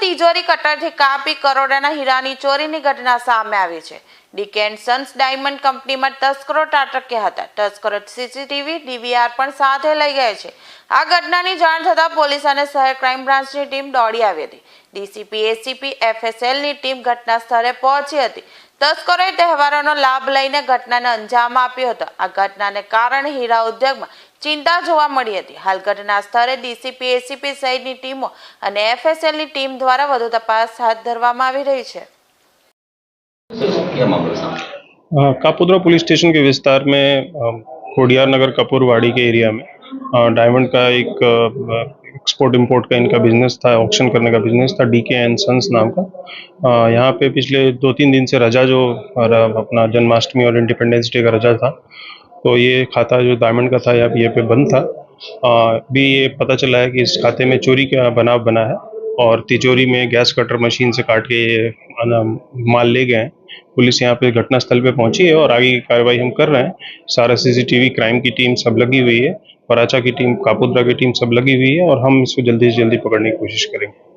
તિજોરી કટરથી કાપી કરોડોના હીરાની ચોરીની ઘટના સામે આવી છે. ડીકેન સન્સ ડાયમંડ કંપનીમાં તસ્કરો ટાટક્યા હતા. તસ્કરો સીસીટીવી ડીવીઆર પણ સાથે લઈ ગયા છે. આ ઘટનાની જાણ થતાં પોલીસ અને શહેર ક્રાઇમ બ્રાન્ચની ટીમ દોડી આવી હતી. ડીસીપી, એસીપી, એફએસએલની ટીમ ઘટના સ્થળે પહોંચી હતી. તસ્કરોએ તહેવારોનો લાભ લઈને ઘટનાને અંજામ આપ્યો હતો આ ઘટનાને કારણે હીરા ઉદ્યોગમાં ચિંતા જોવા મળી હતી હાલ ઘટના સ્થળે ડીસીપી એસીપી સહિતની ટીમો અને એફએસએલની ટીમ દ્વારા વધુ તપાસ હાથ ધરવામાં આવી રહી છે क्या मामला सामने अ, कापुद्रा पुलिस स्टेशन के विस्तार में अ, खोडियार नगर कपूरवाड़ी के एरिया में अ, डायमंड का एक अ, एक्सपोर्ट इंपोर्ट का इनका बिज़नेस था ऑक्शन करने का बिज़नेस था डी के एंड सन्स नाम का। यहाँ पे पिछले दो तीन दिन से रजा जो अपना जन्माष्टमी और इंडिपेंडेंस डे का रजा था तो ये खाता जो डायमंड का था पे- ये पे बंद था। अभी ये पता चला है कि इस खाते में चोरी का बनाव बना है और तिजोरी में गैस कटर मशीन से काट के ये माल ले गए हैं। पुलिस यहाँ पे घटनास्थल पे पहुँची है और आगे की कार्रवाई हम कर रहे हैं। सारा सीसीटीवी क्राइम की टीम सब लगी हुई है। पराचा की टीम कापुद्रा की टीम सब लगी हुई है और हम इसको जल्दी से जल्दी पकड़ने की कोशिश करेंगे